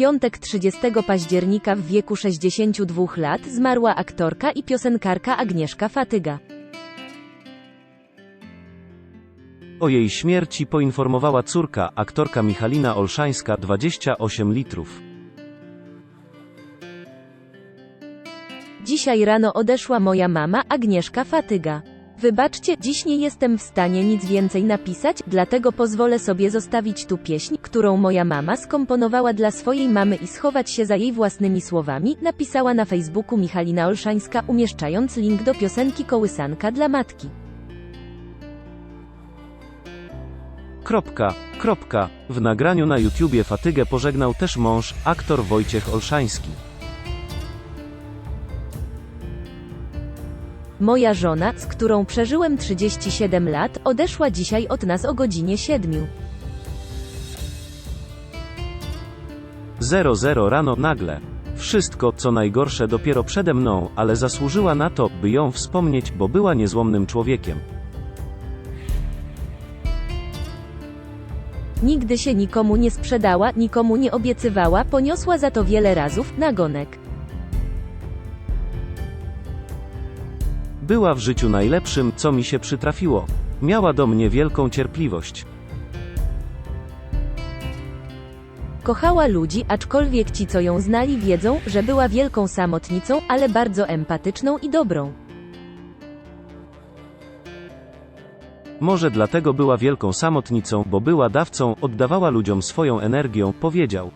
piątek 30 października w wieku 62 lat zmarła aktorka i piosenkarka Agnieszka Fatyga. O jej śmierci poinformowała córka, aktorka Michalina Olszańska, 28 litrów. Dzisiaj rano odeszła moja mama, Agnieszka Fatyga. Wybaczcie, dziś nie jestem w stanie nic więcej napisać, dlatego pozwolę sobie zostawić tu pieśń, którą moja mama skomponowała dla swojej mamy i schować się za jej własnymi słowami, napisała na Facebooku Michalina Olszańska, umieszczając link do piosenki Kołysanka dla matki. Kropka, kropka. W nagraniu na YouTubie Fatygę pożegnał też mąż, aktor Wojciech Olszański. Moja żona, z którą przeżyłem 37 lat, odeszła dzisiaj od nas o godzinie 7. 00 rano nagle. Wszystko, co najgorsze dopiero przede mną, ale zasłużyła na to, by ją wspomnieć, bo była niezłomnym człowiekiem. Nigdy się nikomu nie sprzedała, nikomu nie obiecywała, poniosła za to wiele razów, nagonek. Była w życiu najlepszym, co mi się przytrafiło. Miała do mnie wielką cierpliwość. Kochała ludzi, aczkolwiek ci, co ją znali, wiedzą, że była wielką samotnicą, ale bardzo empatyczną i dobrą. Może dlatego była wielką samotnicą, bo była dawcą, oddawała ludziom swoją energię, powiedział.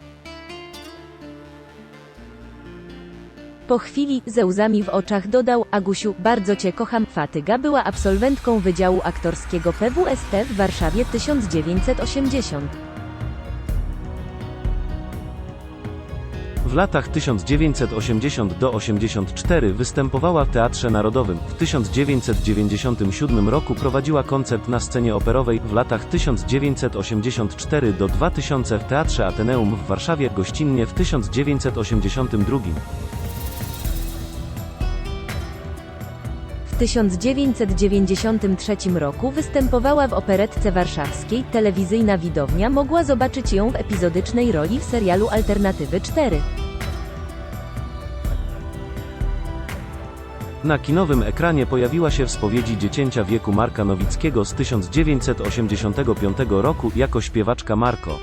Po chwili, ze łzami w oczach dodał, Agusiu, bardzo cię kocham. Fatyga była absolwentką Wydziału Aktorskiego PWST w Warszawie 1980. W latach 1980 do 84 występowała w Teatrze Narodowym. W 1997 roku prowadziła koncert na scenie operowej. W latach 1984 do 2000 w Teatrze Ateneum w Warszawie, gościnnie w 1982. 1993 roku występowała w operetce warszawskiej, telewizyjna widownia mogła zobaczyć ją w epizodycznej roli w serialu Alternatywy 4. Na kinowym ekranie pojawiła się w spowiedzi dziecięcia wieku Marka Nowickiego z 1985 roku jako śpiewaczka Marko.